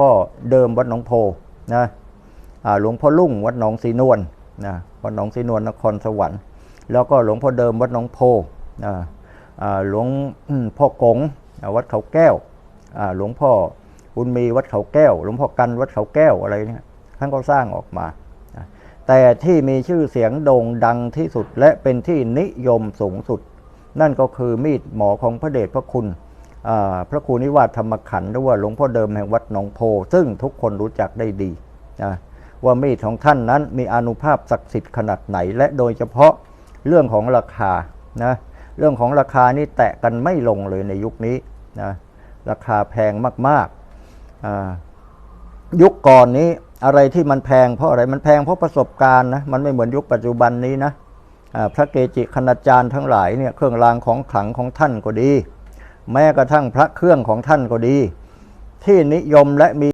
พ่อเดิมวัดหนองโพนะหลวงพ่อลุ่งวัดหนองสีนวลนะวัดหนองสีนวลนครสวรรค์ แล้วก็หลวงพ่อเดิมวัดหนองโพนะหลวงพ่อกงวัดเขาแก้วหลวงพ่อบุญมีวัดเขาแก้ว หลวงพ่อกันวัดเขาแก้วอะไรเนี่ยท่านก็สร้างออกมา แต่ที่มีชื่อเสียงโด่งดังที่สุดและเป็นที่นิยมสูงสุด นั่นก็คือมีดหมอของพระเดชพระคุณ พระครูนิวาสธรรมขันธ์หรือว่าหลวงพ่อเดิมแห่งวัดหนองโพ ซึ่งทุกคนรู้จักได้ดีนะว่ามีดของท่านนั้นมีอนุภาพศักดิ์สิทธิ์ขนาดไหน และโดยเฉพาะเรื่องของราคานะเรื่องของราคานี่แตะกันไม่ลงเลยในยุคนี้นะราคาแพงมากๆยุคก่อนนี้อะไรที่มันแพงเพราะอะไรมันแพงเพราะประสบการณ์นะมันไม่เหมือนยุคปัจจุบันนี้นะพระเกจิคณาจารย์ทั้งหลายเนี่ยเครื่องรางของขลังของท่านก็ดี แม้กระทั่งพระเครื่องของท่านก็ดี ที่นิยมและมี